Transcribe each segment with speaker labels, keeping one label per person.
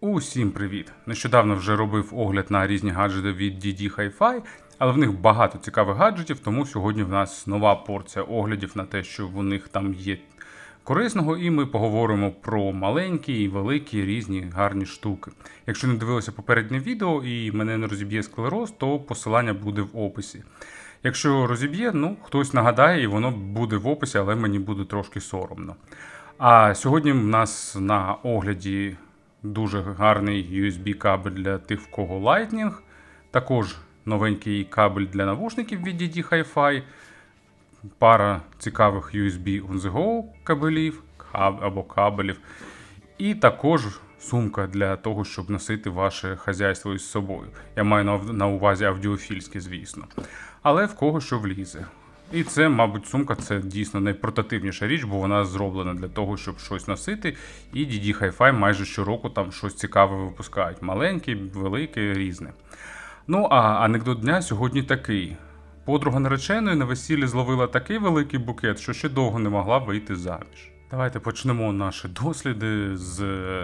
Speaker 1: Усім привіт! Нещодавно вже робив огляд на різні гаджети від DD Hi-Fi, але в них багато цікавих гаджетів, тому сьогодні в нас нова порція оглядів на те, що в них там є корисного, і ми поговоримо про маленькі і великі різні гарні штуки. Якщо не дивилися попереднє відео і мене не розіб'є склероз, то посилання буде в описі. Якщо розіб'є, ну хтось нагадає, і воно буде в описі, але мені буде трошки соромно. А сьогодні в нас на огляді дуже гарний USB кабель для тих, в кого Lightning. Також новенький кабель для навушників від DD Hi-Fi. Пара цікавих USB on the go кабелів каб- або кабелів. І також сумка для того, щоб носити ваше хазяйство із собою. Я маю на, на увазі аудіофільське, звісно. Але в кого що влізе. І це, мабуть, сумка це дійсно найпортативніша річ, бо вона зроблена для того, щоб щось носити. І DD Hi-Fi майже щороку там щось цікаве випускають. Маленьке, велике, різне. Ну, а анекдот дня сьогодні такий. Подруга нареченої на весіллі зловила такий великий букет, що ще довго не могла вийти заміж. Давайте почнемо наші досліди з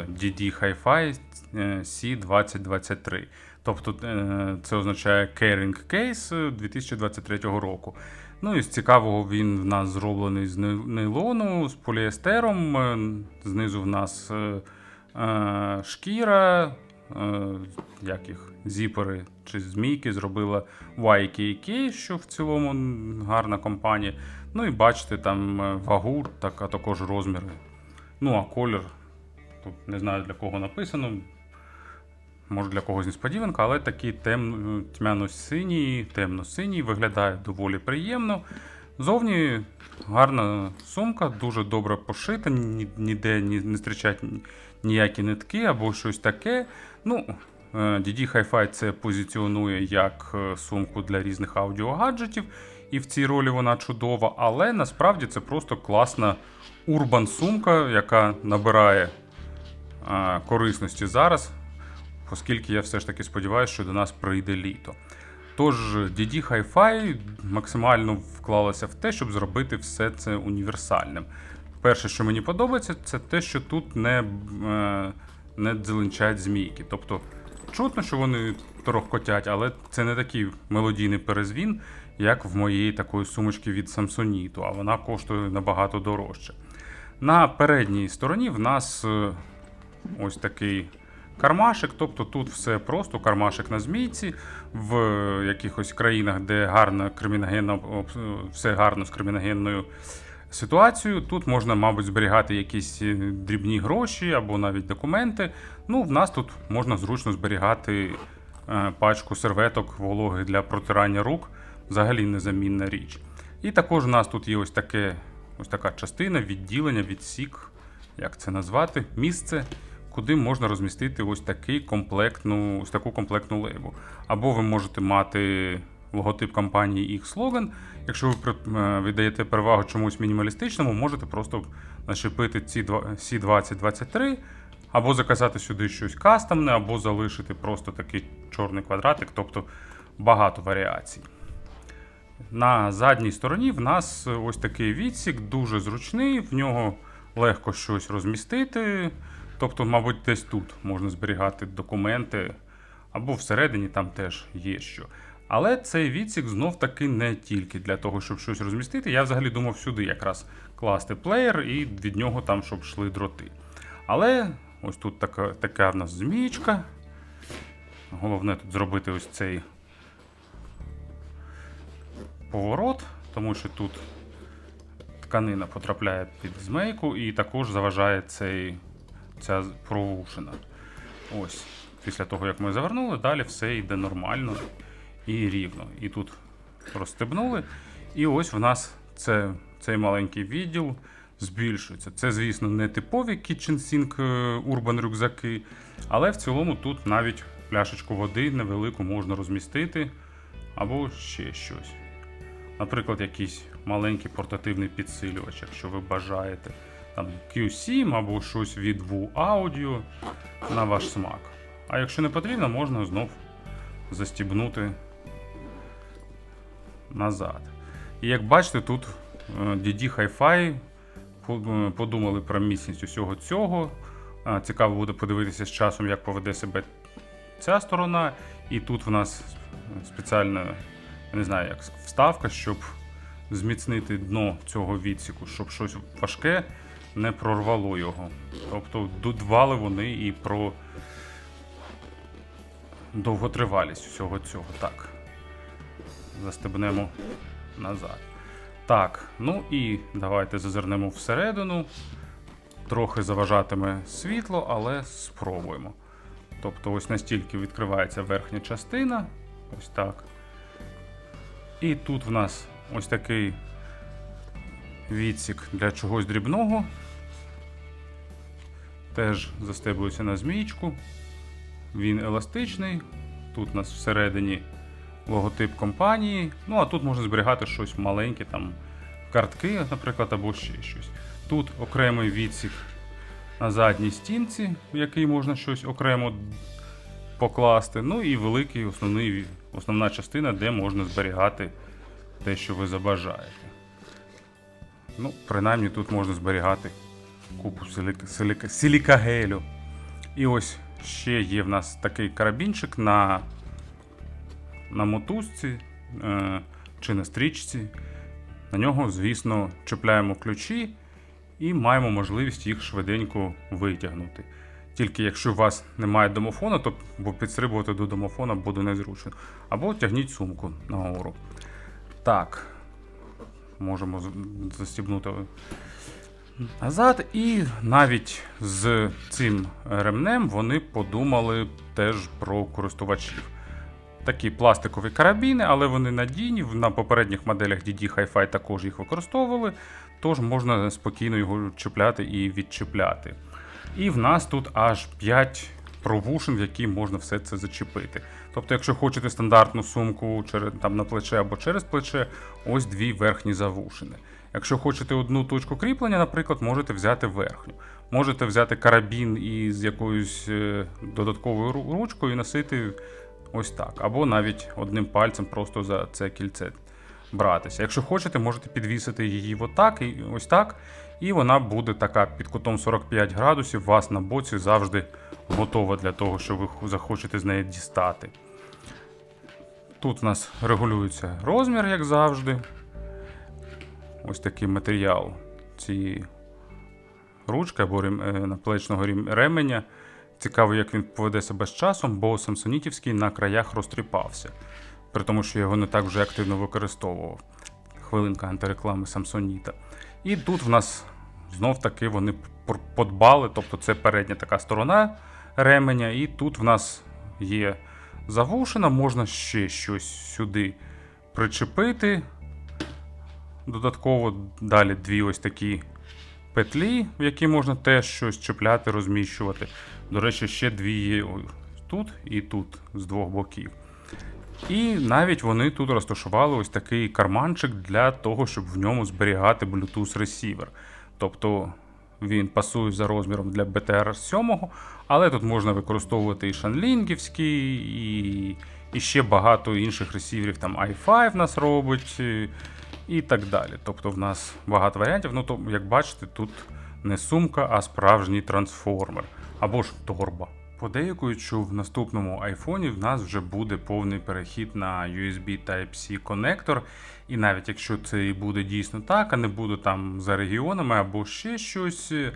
Speaker 1: DD Hi-Fi е, C2023. Тобто е, це означає Caring Case 2023 року. Ну і з цікавого він в нас зроблений з нейлону, з поліестером. е, Знизу в нас е, е, шкіра, як їх, зіпери чи змійки зробила YKK, що в цілому гарна компанія. Ну і бачите, там вагу, так, а також розміри. Ну, а колір. Тут не знаю для кого написано. Може для когось несподіванка, але такий тем, тьмяно-синій, темно-синій, виглядає доволі приємно. Зовні гарна сумка, дуже добре пошита, ні- ніде ні- не зустрічають ні- ніякі нитки або щось таке. Ну, е, DD Hi-Fi це позиціонує як е, сумку для різних аудіогаджетів, і в цій ролі вона чудова, але насправді це просто класна урбан сумка, яка набирає е, корисності зараз, оскільки я все ж таки сподіваюся, що до нас прийде літо. Тож DD Hi-Fi максимально вклалася в те, щоб зробити все це універсальним. Перше, що мені подобається, це те, що тут не, е, не дзеленчать змійки. Тобто чутно, що вони торохкотять, але це не такий мелодійний перезвін, як в моєї такої сумочки від Samsonite, а вона коштує набагато дорожче. На передній стороні в нас е, ось такий кармашик, тобто тут все просто кармашик на змійці. В якихось країнах, де гарна криміногенна, все гарно з криміногенною ситуацією, тут можна, мабуть, зберігати якісь е, дрібні гроші або навіть документи. Ну, в нас тут можна зручно зберігати е, пачку серветок вологих для протирання рук, взагалі незамінна річ. І також у нас тут є ось таке, ось така частина, відділення, відсік, як це назвати, місце, куди можна розмістити ось такий комплектну, ось таку комплектну лейбу. Або ви можете мати логотип компанії і їх слоган. Якщо ви е, віддаєте перевагу чомусь мінімалістичному, можете просто нашипити ці C2023, або заказати сюди щось кастомне, або залишити просто такий чорний квадратик, тобто багато варіацій. На задній стороні в нас ось такий відсік, дуже зручний, в нього легко щось розмістити. Тобто, мабуть, десь тут можна зберігати документи, або всередині там теж є що. Але цей відсік знов таки не тільки для того, щоб щось розмістити. Я взагалі думав сюди якраз класти плеєр і від нього там, щоб йшли дроти. Але ось тут така, така в нас змієчка. Головне тут зробити ось цей поворот, тому що тут тканина потрапляє під змейку і також заважає цей, ця з- Ось, після того, як ми завернули, далі все йде нормально і рівно. І тут розстебнули. І ось в нас це, цей маленький відділ збільшується. Це, звісно, не типові Kitchen Sink е, Urban рюкзаки, але в цілому тут навіть пляшечку води невелику можна розмістити або ще щось. Наприклад, якийсь маленький портативний підсилювач, якщо ви бажаєте. Там Q7 або щось від VU Audio на ваш смак. А якщо не потрібно, можна знов застібнути назад. І як бачите, тут е, DD Hi-Fi е, подумали про міцність усього цього. Цікаво буде подивитися з часом, як поведе себе ця сторона. І тут в нас спеціальна, не знаю, як вставка, щоб зміцнити дно цього відсіку, щоб щось важке не прорвало його. Тобто додвали вони і про довготривалість всього цього. Так. Застебнемо назад. Так, ну і давайте зазирнемо всередину. Трохи заважатиме світло, але спробуємо. Тобто, ось настільки відкривається верхня частина. Ось так. І тут в нас ось такий відсік для чогось дрібного. Теж застебується на змійку. Він еластичний. Тут у нас всередині логотип компанії. Ну, а тут можна зберігати щось маленьке, там картки, наприклад, або ще щось. Тут окремий відсік на задній стінці, в який можна щось окремо покласти. Ну і великий основний, основна частина, де можна зберігати те, що ви забажаєте. Ну, принаймні тут можна зберігати купу силіка, силіка, силікагелю. І ось ще є в нас такий карабінчик на, на мотузці е, чи на стрічці. На нього, звісно, чіпляємо ключі і маємо можливість їх швиденько витягнути. Тільки якщо у вас немає домофона, то підстрибувати до домофона буде незручно. Або тягніть сумку нагору. Так, можемо застібнути назад. І навіть з цим ремнем вони подумали теж про користувачів. Такі пластикові карабіни, але вони надійні. На попередніх моделях DD Hi-Fi також їх використовували, тож можна спокійно його чіпляти і відчіпляти. І в нас тут аж 5 провушин, в які можна все це зачепити. Тобто, якщо хочете стандартну сумку через, там, на плече або через плече, ось дві верхні завушини. Якщо хочете одну точку кріплення, наприклад, можете взяти верхню. Можете взяти карабін із якоюсь е, додатковою ручкою і носити ось так. Або навіть одним пальцем просто за це кільце братися. Якщо хочете, можете підвісити її отак і ось так. І вона буде така під кутом 45 градусів, вас на боці завжди готова для того, що ви захочете з неї дістати. Тут у нас регулюється розмір, як завжди. Ось такий матеріал цієї ручки або е, наплечного ременя. Цікаво, як він поведе себе з часом, бо самсонітівський на краях розтріпався. При тому, що його не так вже активно використовував. Хвилинка антиреклами Самсоніта. І тут в нас знов таки вони подбали, тобто це передня така сторона ременя, і тут в нас є завушена, можна ще щось сюди причепити. Додатково далі дві ось такі петлі, в які можна теж щось чіпляти, розміщувати. До речі, ще дві є тут і тут з двох боків. І навіть вони тут розташували ось такий карманчик для того, щоб в ньому зберігати Bluetooth ресівер. Тобто він пасує за розміром для BTR 7, але тут можна використовувати і шанлінгівський, і, і ще багато інших ресіверів. Там i5 нас робить, і, і так далі. Тобто в нас багато варіантів. Ну, то, як бачите, тут не сумка, а справжній трансформер або ж торба. Подейкують, що в наступному айфоні в нас вже буде повний перехід на USB Type-C конектор. І навіть якщо це і буде дійсно так, а не буде там за регіонами або ще щось. е,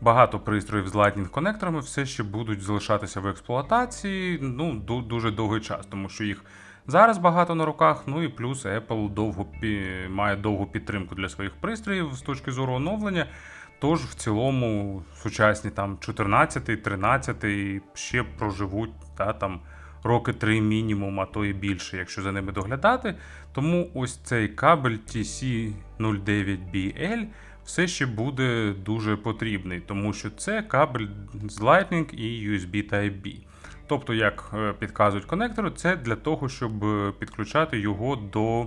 Speaker 1: Багато пристроїв з Lightning конекторами все ще будуть залишатися в експлуатації ну, ду- дуже довгий час, тому що їх зараз багато на руках. Ну і плюс Apple довго пі- має довгу підтримку для своїх пристроїв з точки зору оновлення. Тож в цілому сучасні там 14, 13 ще проживуть та, там, роки 3 мінімум, а то і більше, якщо за ними доглядати. Тому ось цей кабель TC09BL все ще буде дуже потрібний, тому що це кабель з Lightning і USB Type-B. Тобто, як е, підказують конектори, це для того, щоб е, підключати його до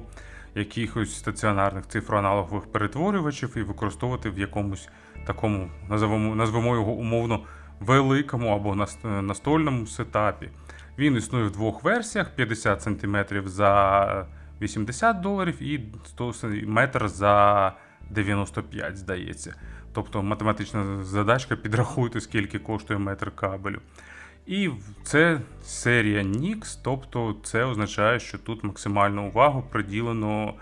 Speaker 1: якихось стаціонарних цифроаналогових перетворювачів і використовувати в якомусь такому, називаємо, назвемо його умовно, великому або настольному сетапі. Він існує в двох версіях: 50 см за 80 доларів і 100 метр за 95, здається. Тобто математична задачка підрахуйте, скільки коштує метр кабелю. І це серія NIX, тобто це означає, що тут максимальну увагу приділено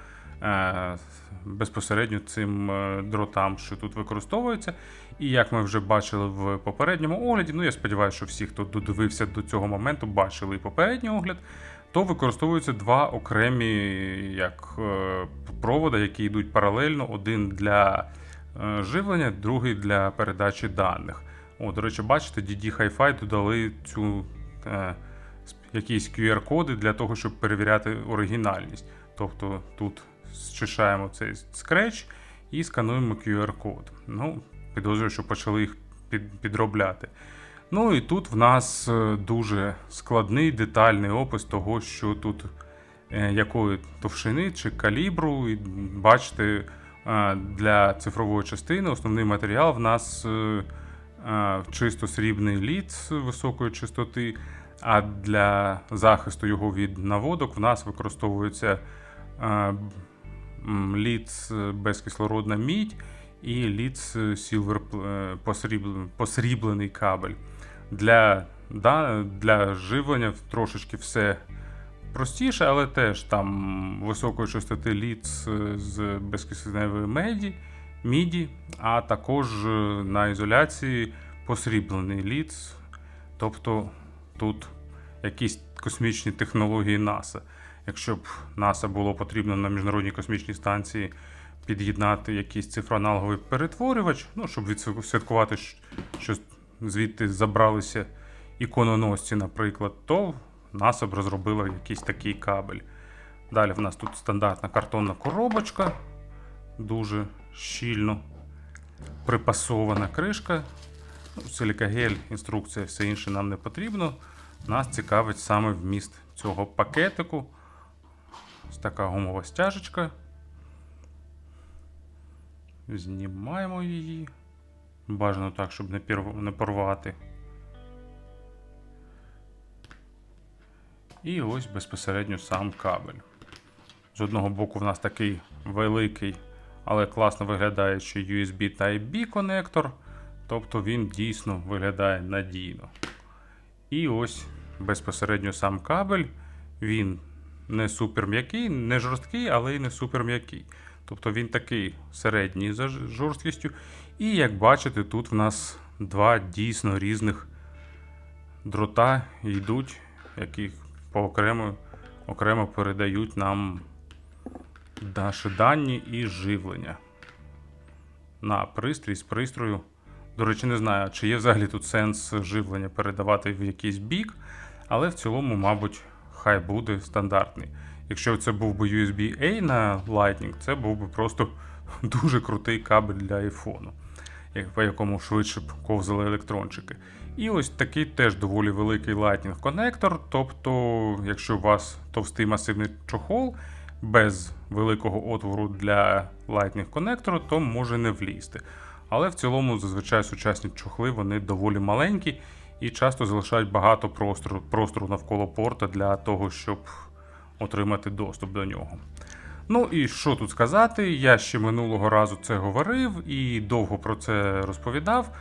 Speaker 1: е, безпосередньо цим е, дротам, що тут використовуються. І як ми вже бачили в попередньому огляді, ну я сподіваюся, що всі, хто додивився до цього моменту, бачили і попередній огляд, то використовуються два окремі як е, провода, які йдуть паралельно: один для е, живлення, другий для передачі даних. О, до речі, бачите, DD Hi-Fi додали цю е, якісь QR-коди для того, щоб перевіряти оригінальність. Тобто тут зчищаємо цей скреч і скануємо QR-код. Ну, підозрюю, що почали їх підробляти. Ну і тут в нас е, дуже складний детальний опис того, що тут е, якої товщини чи калібру. І бачите, е, для цифрової частини основний матеріал в нас чисто срібний лід високої чистоти, а для захисту його від наводок в нас використовується лід безкислородна мідь і лід silver е, посріблений кабель. Для, да, для живлення трошечки все простіше, але теж там високої частоти лід з, з безкисневої меді, міді, а також е, на ізоляції посріблений лід. Тобто тут якісь космічні технології НАСА. Якщо б НАСА було потрібно на міжнародній космічній станції під'єднати якийсь цифроаналоговий перетворювач, ну, щоб відсвяткувати, що звідти забралися ікононосці, наприклад, то НАСА б розробила якийсь такий кабель. Далі в нас тут стандартна картонна коробочка, дуже щільно припасована кришка. Ну, Силікагель, інструкція, все інше нам не потрібно. Нас цікавить саме вміст цього пакетику. Ось така гумова стяжечка. Знімаємо її. Бажано так, щоб не, пірв- не порвати. І ось безпосередньо сам кабель. З одного боку, в нас такий великий, але класно виглядаючий USB Type-B конектор. Тобто він дійсно виглядає надійно. І ось безпосередньо сам кабель. Він не супер м'який, не жорсткий, але й не супер м'який. Тобто він такий середній за жорсткістю. І як бачите, тут в нас два дійсно різних дрота йдуть, які по окремо, окремо передають нам наші дані і живлення на пристрій з пристрою. До речі, не знаю, чи є взагалі тут сенс живлення передавати в якийсь бік, але в цілому, мабуть, хай буде стандартний. Якщо це був би USB-A на Lightning, це був би просто дуже крутий кабель для як- по якому швидше б ковзали електрончики. І ось такий теж доволі великий Lightning конектор. Тобто, якщо у вас товстий масивний чохол без великого отвору для Lightning конектору, то може не влізти. Але в цілому, зазвичай сучасні чохли вони доволі маленькі і часто залишають багато простору, простору навколо порта для того, щоб отримати доступ до нього. Ну і що тут сказати? Я ще минулого разу це говорив і довго про це розповідав.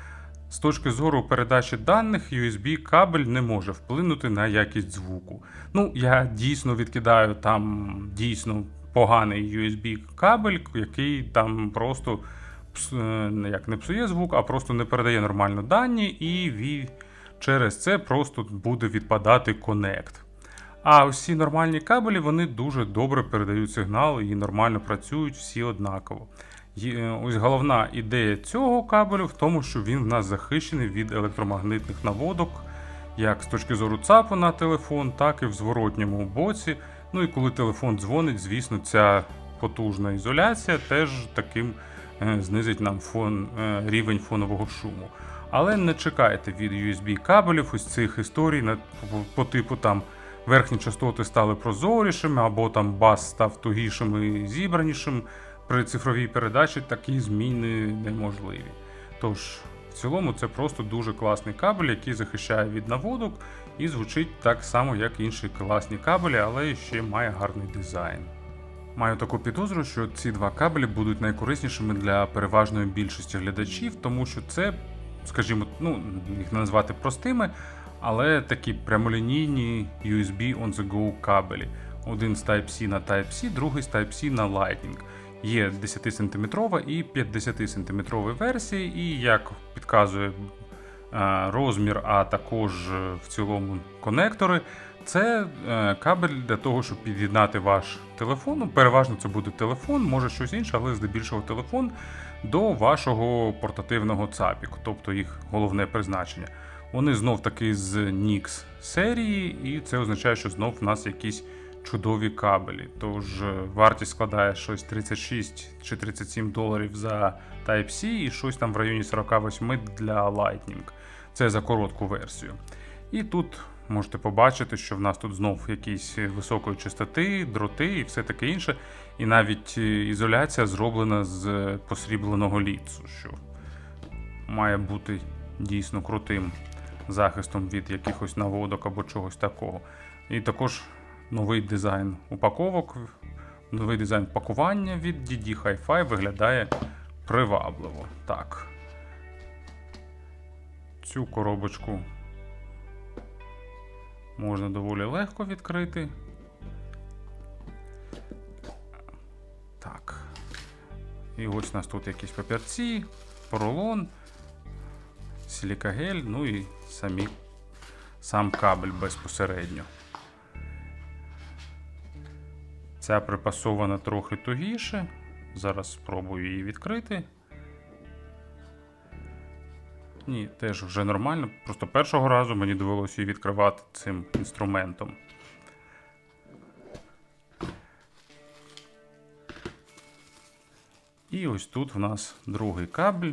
Speaker 1: З точки зору передачі даних, USB кабель не може вплинути на якість звуку. Ну, я дійсно відкидаю там дійсно поганий USB кабель, який там просто е, як не псує звук, а просто не передає нормально дані, і через це просто буде відпадати конект. А усі нормальні кабелі вони дуже добре передають сигнал і нормально працюють всі однаково. Є- Ось головна ідея цього кабелю в тому, що він в нас захищений від електромагнитних наводок, як з точки зору ЦАПу на телефон, так і в зворотньому боці. Ну і коли телефон дзвонить, звісно, ця потужна ізоляція теж таким е, знизить нам фон, е, рівень фонового шуму. Але не чекайте від USB кабелів ось цих історій по типу там верхні частоти стали прозорішими, або там бас став тугішим і зібранішим. При цифровій передачі такі зміни неможливі. Тож, в цілому, це просто дуже класний кабель, який захищає від наводок і звучить так само, як інші класні кабелі, але ще має гарний дизайн. Маю таку підозру, що ці два кабелі будуть найкориснішими для переважної більшості глядачів, тому що це, скажімо, ну їх не назвати простими, але такі прямолінійні USB on the go кабелі. Один з Type-C на Type-C, другий з Type-C на Lightning. Є 10 см і 50 см версії, і як підказує е, розмір, а також е, в цілому конектори. Це е, кабель для того, щоб під'єднати ваш телефон. Ну, переважно це буде телефон, може щось інше, але здебільшого телефон до вашого портативного ЦАПіку, тобто їх головне призначення. Вони знов таки з Nix серії, і це означає, що знов в нас якісь чудові кабелі. Тож е, вартість складає щось 36 чи 37 доларів за Type-C і щось там в районі 48 для Lightning. Це за коротку версію. І тут можете побачити, що в нас тут знов якісь високої частоти, дроти і все таке інше. І навіть е, ізоляція зроблена з посрібленого ліцу, що має бути дійсно крутим захистом від якихось наводок або чогось такого. І також новий дизайн упаковок, новий дизайн пакування від DD Hi-Fi виглядає привабливо. Так. Цю коробочку можна доволі легко відкрити. Так. І ось у нас тут якісь папірці, поролон, силікагель, ну і самі, сам кабель безпосередньо. Ця припасована трохи тугіше. Зараз спробую її відкрити. Ні, теж вже нормально. Просто першого разу мені довелося її відкривати цим інструментом. І ось тут в нас другий кабель.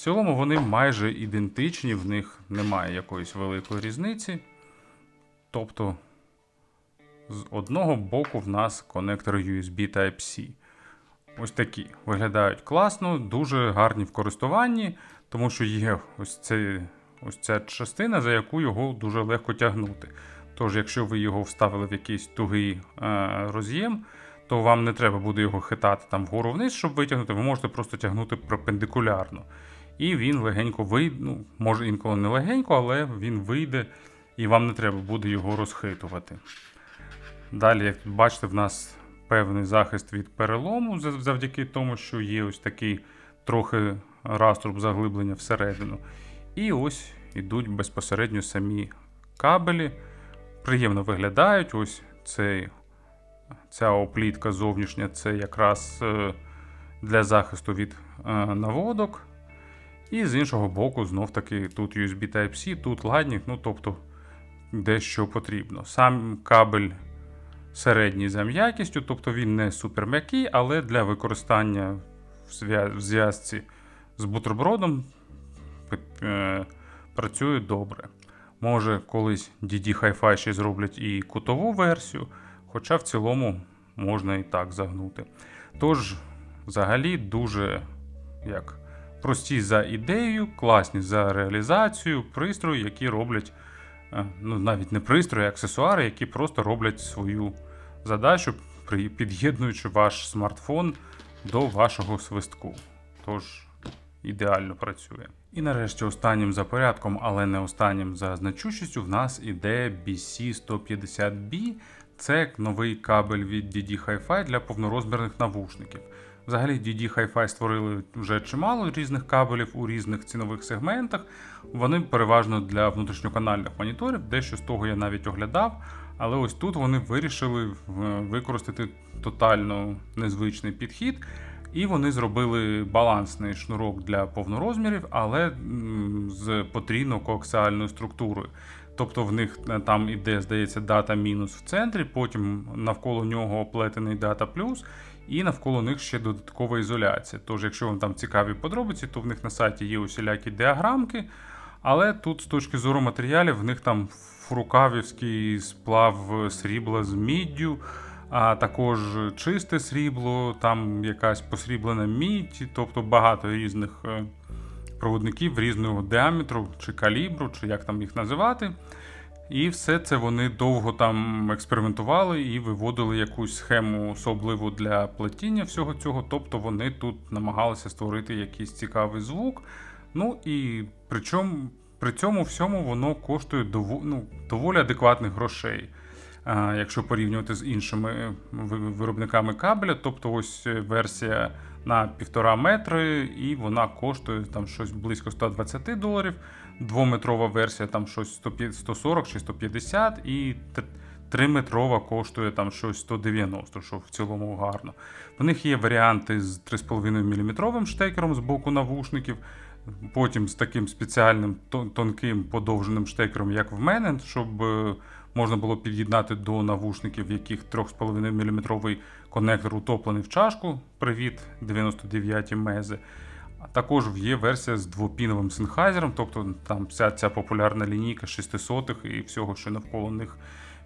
Speaker 1: В цілому вони майже ідентичні, в них немає якоїсь великої різниці. Тобто, з одного боку в нас конектор USB Type-C. Ось такі виглядають класно, дуже гарні в користуванні, тому що є ось, це, ось ця частина, за яку його дуже легко тягнути. Тож, якщо ви його вставили в якийсь тугий е, роз'єм, то вам не треба буде його хитати там вгору вниз, щоб витягнути, ви можете просто тягнути перпендикулярно. І він легенько вийде, ну, може інколи не легенько, але він вийде, і вам не треба буде його розхитувати. Далі, як бачите, в нас певний захист від перелому завдяки тому, що є ось такий трохи раструб заглиблення всередину. І ось ідуть безпосередньо самі кабелі. Приємно виглядають. Ось цей, ця оплітка зовнішня це якраз е, для захисту від е, наводок. І з іншого боку, знов таки тут USB Type-C, тут Lightning, ну тобто дещо потрібно. Сам кабель середній за м'якістю, тобто він не супер м'який, але для використання в зв'язці з бутербродом е, працює добре. Може, колись DD Hi-Fi ще зроблять і кутову версію, хоча в цілому можна і так загнути. Тож, взагалі, дуже як прості за ідеєю, класні за реалізацією, пристрої, які роблять, е, ну навіть не пристрої, а аксесуари, які просто роблять свою задачу, під'єднуючи ваш смартфон до вашого свистку. Тож ідеально працює. І нарешті останнім за порядком, але не останнім за значущістю, в нас іде BC150B. Це новий кабель від DD Hi-Fi для повнорозмірних навушників. Взагалі, DD Hi-Fi створили вже чимало різних кабелів у різних цінових сегментах. Вони переважно для внутрішньоканальних моніторів, дещо з того я навіть оглядав. Але ось тут вони вирішили використати тотально незвичний підхід. І вони зробили балансний шнурок для повнорозмірів, але з потрійно коаксіальною структурою. Тобто в них е, там іде, здається, дата мінус в центрі, потім навколо нього оплетений дата плюс, і навколо них ще додаткова ізоляція. Тож, якщо вам там цікаві подробиці, то в них на сайті є усілякі діаграмки. Але тут, з точки зору матеріалів, в них там фрукавівський сплав срібла з міддю, а також чисте срібло, там якась посріблена мідь, тобто багато різних е, проводників різного діаметру чи калібру, чи як там їх називати. І все це вони довго там експериментували і виводили якусь схему особливу для плетіння всього цього. Тобто вони тут намагалися створити якийсь цікавий звук. Ну і причому при цьому всьому воно коштує дово, ну, доволі адекватних грошей. Якщо порівнювати з іншими е, виробниками кабеля, тобто ось е, версія на півтора метри, і вона коштує там щось близько 120 доларів. Двометрова версія там щось 140 чи 150, і триметрова коштує там щось 190, що в цілому гарно. В них є варіанти з 3,5 мм штекером з боку навушників, потім з таким спеціальним тонким подовженим штекером, як в мене, щоб е, можна було під'єднати до навушників, в яких 3,5 мм конектор утоплений в чашку. Привіт, 99 мези. А також є версія з двопіновим синхайзером, тобто там вся ця популярна лінійка 600 і всього, що навколо них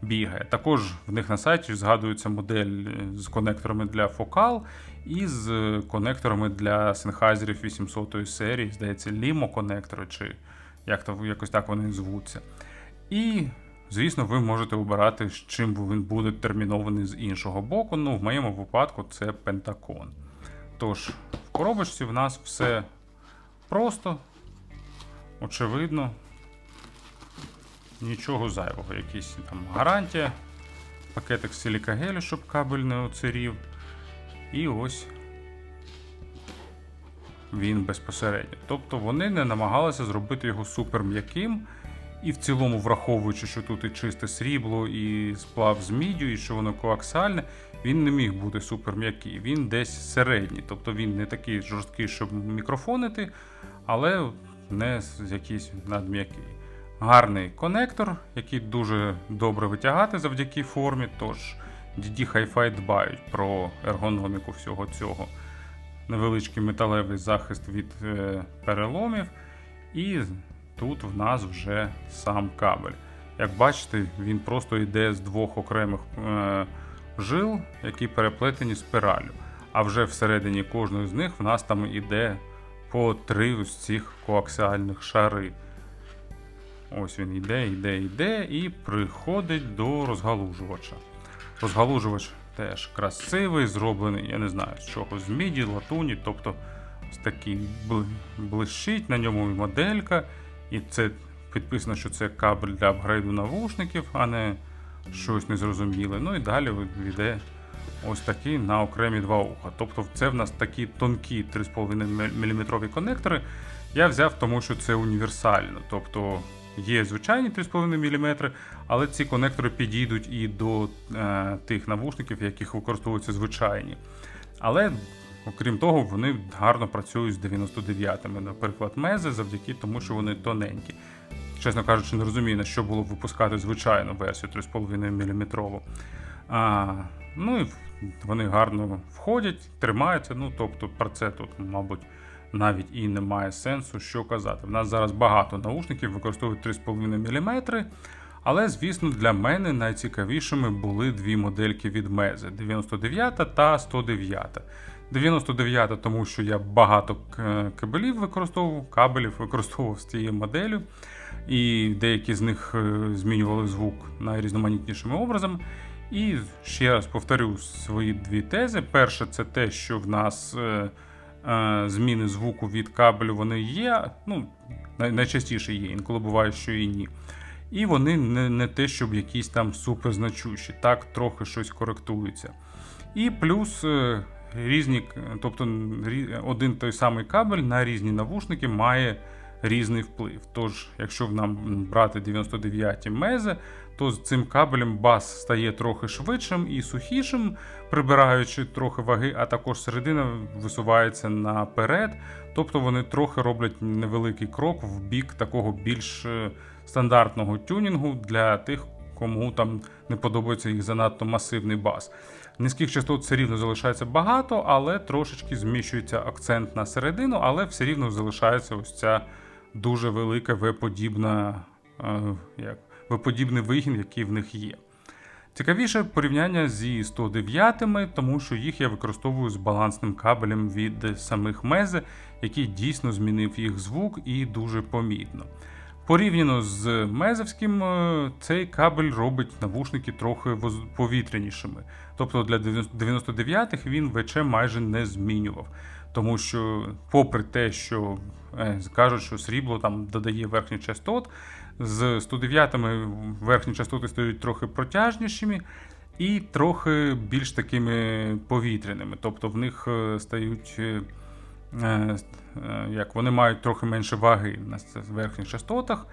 Speaker 1: бігає. Також в них на сайті згадується модель е, з конекторами для фокал і з конекторами для синхайзерів 800 серії, здається, Limo конектори, чи як то якось так вони звуться. І, звісно, ви можете обирати, з чим він буде термінований з іншого боку. Ну, в моєму випадку це Pentagon. Тож, в коробочці в нас все просто, очевидно, нічого зайвого. Якісь там гарантія, пакетик силікагелю, щоб кабель не оцерів. І ось він безпосередньо. Тобто вони не намагалися зробити його супер м'яким. І в цілому, враховуючи, що тут і чисте срібло, і сплав з міддю, і що воно коаксіальне, він не міг бути супер м'який. Він десь середній. Тобто він не такий жорсткий, щоб мікрофонити, але не якийсь надм'який. Гарний конектор, який дуже добре витягати завдяки формі. Тож DD Hi-Fi дбають про ергономіку всього цього. Невеличкий металевий захист від е, переломів. І тут в нас вже сам кабель. Як бачите, він просто йде з двох окремих е, жил, які переплетені спіраллю. А вже всередині кожної з них в нас там іде по три ось цих коаксіальних шари. Ось він йде, йде, йде і приходить до розгалужувача. Розгалужувач теж красивий, зроблений, я не знаю, з чого, з міді, латуні, тобто ось такий блищить, на ньому і моделька, і це підписано, що це кабель для апгрейду навушників, а не щось незрозуміле. Ну і далі йде ось такий на окремі два уха. Тобто це в нас такі тонкі 3,5 мм конектори. Я взяв, тому що це універсально. Тобто є звичайні 3,5 мм, але ці конектори підійдуть і до е, тих навушників, яких використовуються звичайні. Але, окрім того, вони гарно працюють з 99-ми, наприклад, мези, завдяки тому, що вони тоненькі. Чесно кажучи, не розумію, на що було б випускати звичайну версію 3,5 мм. А, ну і вони гарно входять, тримаються. Ну, тобто, про це тут, мабуть, навіть і немає сенсу, що казати. В нас зараз багато наушників використовують 3,5 мм. Але, звісно, для мене найцікавішими були дві модельки від Meze 99 та 109. 99, тому що я багато кабелів використовував, кабелів використовував з цією моделлю, і деякі з них е, змінювали звук найрізноманітнішими образами. І ще раз повторю свої дві тези. Перше, це те, що в нас е, е, зміни звуку від кабелю вони є. Ну, найчастіше є, інколи буває, що і ні. І вони не, не те, щоб якісь там суперзначущі, так трохи щось коректується. І плюс е, різні, тобто один той самий кабель на різні навушники має різний вплив. Тож, якщо нам брати 99 мези, то з цим кабелем бас стає трохи швидшим і сухішим, прибираючи трохи ваги, а також середина висувається наперед. Тобто вони трохи роблять невеликий крок в бік такого більш е, стандартного тюнінгу для тих, кому там не подобається їх занадто масивний бас. Низьких частот все рівно залишається багато, але трошечки зміщується акцент на середину, але все рівно залишається ось ця дуже велика V-подібна, е, як, V-подібний вигін, який в них є. Цікавіше порівняння зі 109, тому що їх я використовую з балансним кабелем від самих Meze, який дійсно змінив їх звук і дуже помітно. Порівняно з мезовським, е, цей кабель робить навушники трохи повітрянішими. Тобто для 99-х він ВЧ майже не змінював. Тому що, попри те, що е, кажуть, що срібло там додає верхніх частот, з 109-ми верхні частоти стають трохи протяжнішими і трохи більш такими повітряними. Тобто в них е, стають. Е, е, як вони мають трохи менше ваги на верхніх частотах.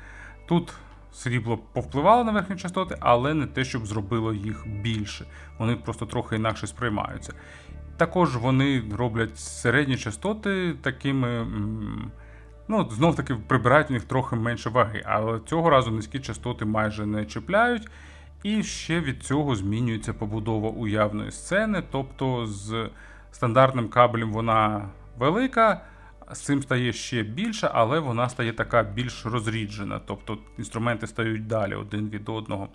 Speaker 1: Тут срібло повпливало на верхні частоти, але не те, щоб зробило їх більше. Вони просто трохи інакше сприймаються. Також вони роблять середні частоти такими. Ну, знов таки прибирають у них трохи менше ваги, але цього разу низькі частоти майже не чіпляють. І ще від цього змінюється побудова уявної сцени. Тобто з стандартним кабелем вона велика, з цим стає ще більше, але вона стає така більш розріджена. Тобто інструменти стають далі один від одного.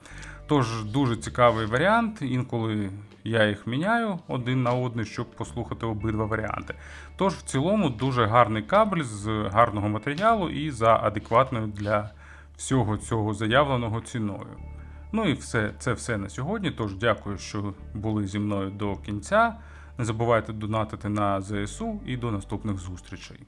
Speaker 1: Тож дуже цікавий варіант. Інколи я їх міняю один на один, щоб послухати обидва варіанти. Тож, в цілому, дуже гарний кабель з гарного матеріалу і за адекватною для всього цього заявленого ціною. Ну і все, це все на сьогодні. Тож дякую, що були зі мною до кінця. Не забувайте донатити на ЗСУ і до наступних зустрічей.